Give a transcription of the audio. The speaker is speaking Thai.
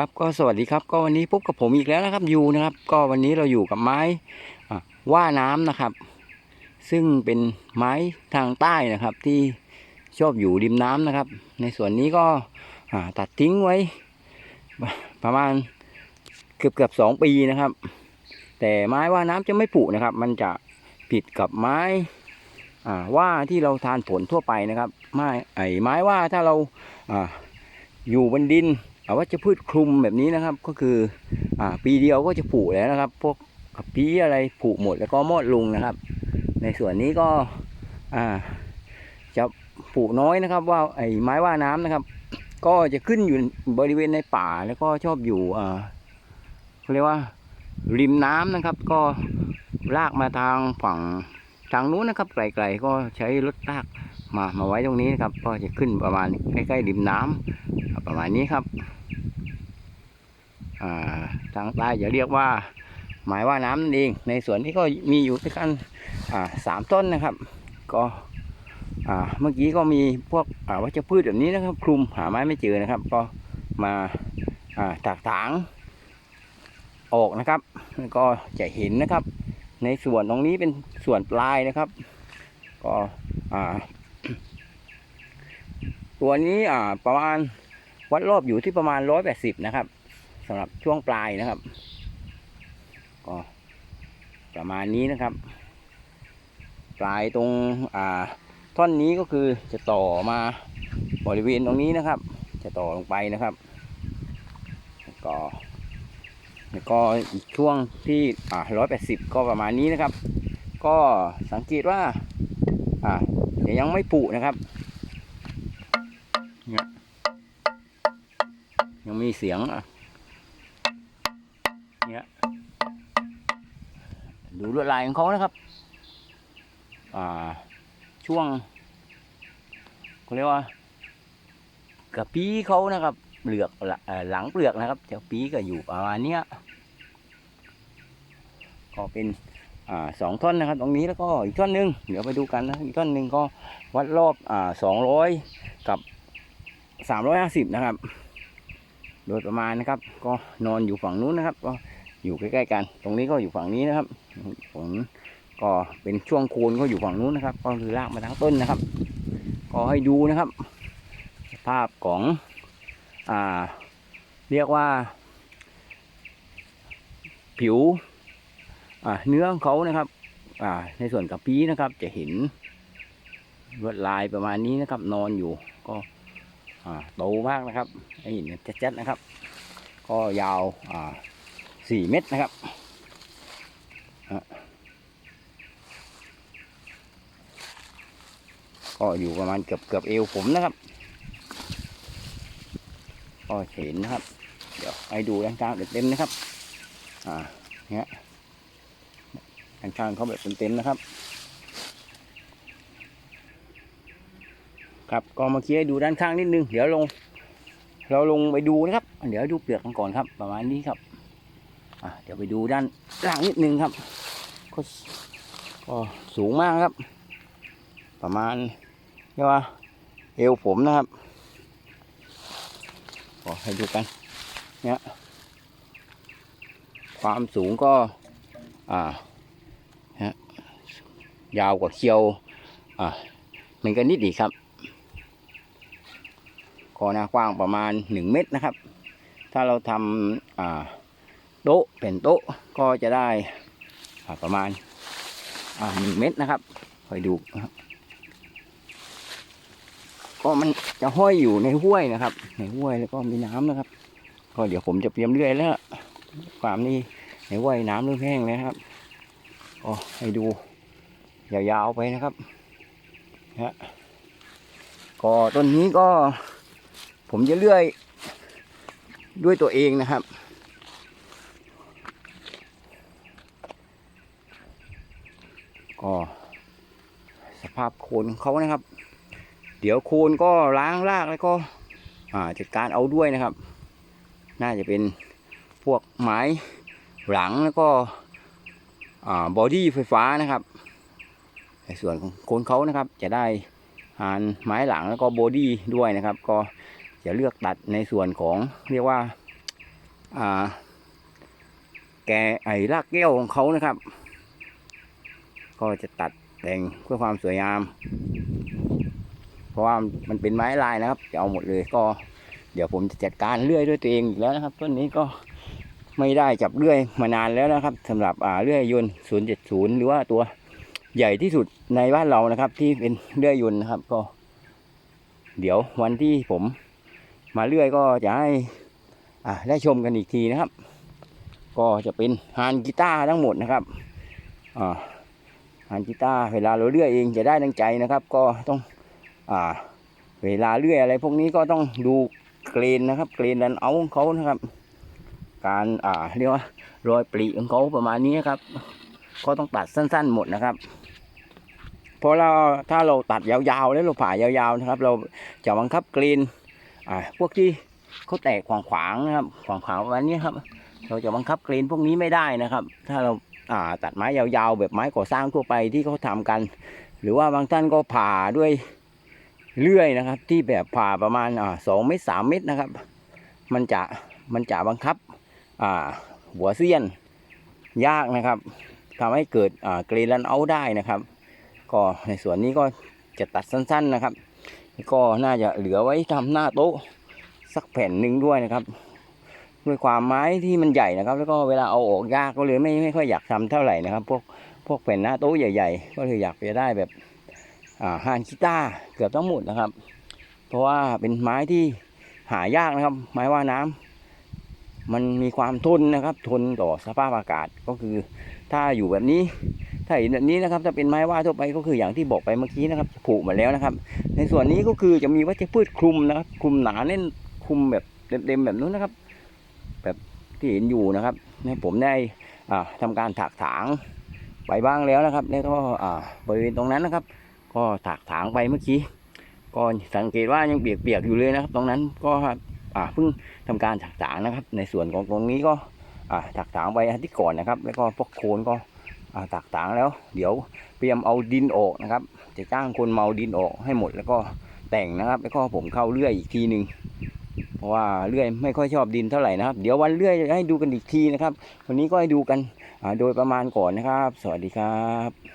ครับก็สวัสดีครับก็วันนี้พบกับผมอีกแล้วนะครับยูนะครับ ก็วันนี้เราอยู่กับไม้ว่าน้ำนะครับ ซึ่งเป็นไม้ทางใต้นะครับ ที่ชอบอยู่ริมน้ำนะครับ ในส่วนนี้ก็ตัดทิ้งไว้ ประมาณเกือบเกือบสองปีนะครับ แต่ไม้ว่าน้ำจะไม่ผุนะครับ มันจะผิดกับไม้อ่าว่าที่เราทานผลทั่วไปนะครับ ไม้ไอ้ไม้ว่าถ้าเราออยู่บนดิน อาวัชพืชคลุมแบบนี้นะครับ ก็คืออ่าปีเดียวก็จะผุแล้วนะครับ พวกกระพี้อะไรผุหมดแล้วก็มอดลุงนะครับ ในส่วนนี้ก็อ่าจะผุน้อยนะครับ ว่าไอ้ไม้ว่าน้ำนะครับ ก็จะขึ้นอยู่บริเวณในป่าแล้วก็ชอบอยู่อ่าเรียกว่าริมน้ำนะครับ ก็ลากมาทางฝั่งทางนู้นนะครับ ไกลๆก็ใช้รถลากมามาไว้ตรงนี้นะครับ ก็จะขึ้นประมาณใกล้ๆริมน้ำประมาณนี้ครับ ทางใต้จะเรียกว่า หมายว่าน้ำนั่นเอง ในสวนนี้ก็มีอยู่ด้วยกันสามต้นนะครับ ก็เมื่อกี้ก็มีพวกวัชพืชแบบนี้นะครับ คลุมหาไม้ไม่เจอนะครับ ก็มาอ่าถากถางออกนะครับ ก็จะเห็นนะครับ ในส่วนตรงนี้เป็นส่วนปลายนะครับ ก็ตัวนี้ประมาณวัดรอบอยู่ที่ประมาณร้อยแปดสิบนะครับ สำหรับช่วงปลายนะครับ ก็ประมาณนี้นะครับ ปลายตรงอ่าท่อนนี้ก็คือจะต่อมาบริเวณตรงนี้นะครับ จะต่อลงไปนะครับ ก็แล้วก็อีกช่วงที่อ่าร้อยแปดสิบก็ประมาณนี้นะครับ ก็สังเกตว่าอ่ายังไม่ปุนะครับยังมีเสียงอะ ดูลวดลายของเขานะครับ อ่า ช่วงเขาเรียกว่ากระปีเขานะครับ เปลือกหลังเปลือกนะครับจะปีก็อยู่ประมาณเนี้ยก็เป็นอ่าสองท่อนนะครับ ตรงนี้แล้วก็อีกท่อนหนึ่งเดี๋ยวไปดูกันนะอีกท่อนหนึ่งก็วัดรอบอ่าสองร้อยกับสามร้อยห้าสิบนะครับ โดยประมาณนะครับ ก็นอนอยู่ฝั่งนู้นนะครับก็ อยู่ใกล้ๆกัน ตรงนี้ก็อยู่ฝั่งนี้นะครับผลก็เป็นช่วงโคนก็อยู่ฝั่งนู้นนะครับ ก็คือลากมาทั้งต้นนะครับ ก็ให้ดูนะครับ ภาพของอ่าเรียกว่า ผิวเนื้อของเขานะครับในส่วนกับพีนะครับ จะเห็นลวดลายประมาณนี้นะครับ นอนอยู่ก็โตมากนะครับให้เห็นชัดๆนะครับ ก็ยาว สี่เมตรนะครับก็อยู่ประมาณเกือบเกือบเอวผมนะครับก็เห็นนะครับ เดี๋ยวให้ดูด้านข้างเต็มๆนะครับ อ่าเนี่ยด้านข้างเขาแบบเต็มๆนะครับ ครับก็มาเคลียร์ดูด้านข้างนิดนึง เดี๋ยวลง เราลงไปดูนะครับ เดี๋ยวดูเปลือกกันก่อนครับ ประมาณนี้ครับ เดี๋ยวไปดูด้านล่างนิดนึงครับก็สูงมากครับ ประมาณเรียกว่าเอวผมนะครับก็ให้ดูกันเนี่ยความสูงก็อ่าฮะยาวกว่าเคียวอ่าเหมือนกันนิดดีครับคอหน้ากว้างประมาณ1เมตรนะครับ ถ้าเราทำอ่า โต๊ะเป็นโต๊ะก็จะได้ประมาณหนึ่งเมตรนะครับคอยดูนะครับก็มันจะห้อยอยู่ในห้วยนะครับ ในห้วยแล้วก็มีน้ำนะครับ ก็เดี๋ยวผมจะเตรียมเรื่อยแล้วความนี้ในห้วยน้ำเริ่มแห้งแล้วครับก็ให้ดูยาวๆไปนะครับฮะก็ต้นนี้ก็ ผมจะเลื่อยด้วยตัวเองนะครับ ก็สภาพโคนเขานะครับ เดี๋ยวโคนก็ล้างรากแล้วก็จัดการเอาด้วยนะครับ น่าจะเป็นพวกไม้หลังแล้วก็บอดี้ไฟฟ้านะครับในส่วนของโคนเขานะครับ จะได้หานไม้หลังแล้วก็บอดี้ด้วยนะครับ ก็จะเลือกตัดในส่วนของเรียกว่าแกไอ้รากแก้วของเขานะครับ ก็จะตัดแต่งเพื่อความสวยงาม เพราะว่ามันเป็นไม้ลายนะครับ จะเอาหมดเลยก็ เดี๋ยวผมจะจัดการเลื่อยด้วยตัวเองอีกแล้วนะครับ ต้นนี้ก็ไม่ได้จับเลื่อยมานานแล้วนะครับสำหรับอ่าเลื่อยยนต์070 หรือว่าตัวใหญ่ที่สุดในบ้านเรานะครับ ที่เป็นเลื่อยยนต์นะครับ ก็ เดี๋ยววันที่ผมมาเลื่อยก็จะให้อ่าได้ชมกันอีกทีนะครับ ก็จะเป็นฮานกีตาร์ทั้งหมดนะครับอ่า ฮานกีตาร์เวลาเราเลื่อยเองจะได้ดังใจนะครับ ก็ต้องอ่าเวลาเลื่อยอะไรพวกนี้ก็ต้องดูเกรนนะครับ เกรนดันเอาของเขานะครับ การอ่าเรียกว่ารอยปลีของเขาประมาณนี้ครับ ก็ต้องตัดสั้น ๆ หมดนะครับเพราะเราถ้าเราตัดยาวๆแล้วเราผ่ายาวๆนะครับ เราจะบังคับเกรนอ่าพวกที่เขาแตกขวางๆนะครับขวางๆประมาณนี้ครับ เราจะบังคับเกรนพวกนี้ไม่ได้นะครับ ถ้าเรา ตัดไม้ยาวๆ แบบไม้ก่อสร้างทั่วไปที่เขาทำกัน หรือว่าบางท่านก็ผ่าด้วยเลื่อยนะครับ ที่แบบผ่าประมาณสองเมตรสามเมตรนะครับ มันจะมันจะบังคับหัวเสี้ยนยากนะครับทำให้เกิดเกรนันเอาได้นะครับ ก็ในส่วนนี้ก็จะตัดสั้นๆนะครับ ก็น่าจะเหลือไว้ทำหน้าโต๊ะสักแผ่นหนึ่งด้วยนะครับ ด้วยความไม้ที่มันใหญ่นะครับ แล้วก็เวลาเอาออกยากก็เลยไม่ไม่ค่อยอยากทำเท่าไหร่นะครับ พวกพวกแผ่นหน้าโต๊ะใหญ่ ๆ ก็เลยอยากจะได้แบบอ่าฮานกีตาร์เกือบทั้งหมดนะครับ เพราะว่าเป็นไม้ที่หายากนะครับ ไม้ว่าน้ำมันมีความทนนะครับ ทนต่อสภาพอากาศก็คือถ้าอยู่แบบนี้ถ้าเห็นแบบนี้นะครับถ้าเป็นไม้ว่าทั่วไปก็คืออย่างที่บอกไปเมื่อกี้นะครับผุหมดแล้วนะครับ ในส่วนนี้ก็คือจะมีวัชพืชคลุมนะครับ คลุมหนาแน่นคลุมแบบเต็มๆแบบนู้นนะครับ ที่เห็นอยู่นะครับในผมได้อ่าทำการถากถางไปบ้างแล้วนะครับ แล้วก็บริเวณตรงนั้นนะครับ ก็ถากถางไปเมื่อกี้ก็สังเกตว่ายังเปียกๆอยู่เลยนะครับ ตรงนั้นก็เพิ่งทำการถากถางนะครับ ในส่วนของตรงนี้ก็ถากถางไปอาทิตย์ก่อนนะครับ แล้วก็พวกโคนก็ถากถางแล้ว เดี๋ยวเตรียมเอาดินออกนะครับ จะจ้างคนเมาดินออกให้หมดแล้วก็แต่งนะครับ แล้วก็ผมเข้าเลื่อยอีกทีหนึ่ง เพราะว่าเลื่อยไม่ค่อยชอบดินเท่าไหร่นะครับ เดี๋ยววันเลื่อยจะให้ดูกันอีกทีนะครับ วันนี้ก็ให้ดูกันโดยประมาณก่อนนะครับ สวัสดีครับ